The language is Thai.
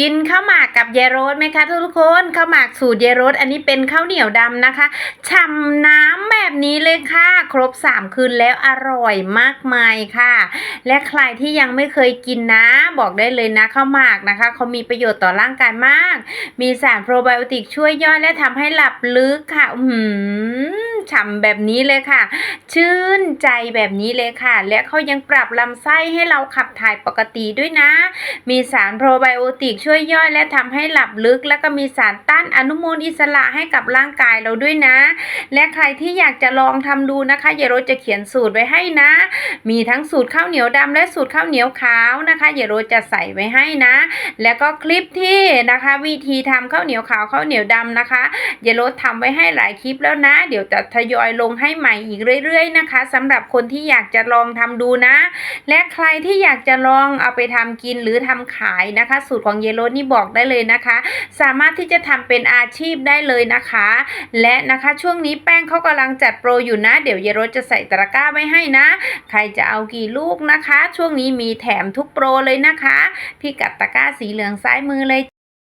กินข้าวหมากกับเยโรสไหมคะทุกคนข้าวหมากสูตรเยโรสอันนี้เป็นข้าวเหนียวดำนะคะฉ่ำน้ำแบบนี้เลยค่ะ ครบ 3 คืนแล้วอร่อยมากมายค่ะ และใครที่ยังไม่เคยกินนะ บอกได้เลยนะข้าวหมากนะคะเขามีประโยชน์ต่อร่างกายมาก มีสารโปรไบโอติกช่วยย่อยและทำให้หลับลึกค่ะ อือหือ ฉ่ำแบบนี้เลยค่ะ ชื่นใจแบบนี้เลยค่ะ และเขายังปรับลำไส้ให้เราขับถ่ายปกติด้วยนะ มีสารโปรไบโอติกช่วยย่อยและทำให้หลับลึก แล้วก็มีสารต้านอนุมูลอิสระให้กับร่างกายเราด้วยนะ และใครที่อยากจะลองทำดูนะคะเยโรจะเขียนสูตรไว้ให้นะ มีทั้งสูตรข้าวเหนียวดำและสูตรข้าวเหนียวขาวนะคะเยโรจะใส่ไว้ให้นะ แล้วก็คลิปที่นะคะวิธีทำข้าวเหนียวขาวข้าวเหนียวดำนะคะเยโรทำไว้ให้หลายคลิปแล้วนะ เดี๋ยวจะทยอยลงให้ใหม่อีกเรื่อยๆนะคะสำหรับคนที่อยากจะลองทำดูนะ และใครที่อยากจะลองเอาไปทำกินหรือทำขายนะคะ สูตรของเยโรนี่บอกได้เลยนะคะ สามารถที่จะทำเป็นอาชีพได้เลยนะคะ และนะคะช่วงนี้แป้งเขากำลังจัดโปรอยู่นะ เดี๋ยวเยโรจะใส่ตะกร้าไว้ให้นะ ใครจะเอากี่ลูกนะคะ ช่วงนี้มีแถมทุกโปรเลยนะคะ พี่กัดตะกร้าสีเหลืองซ้ายมือเลย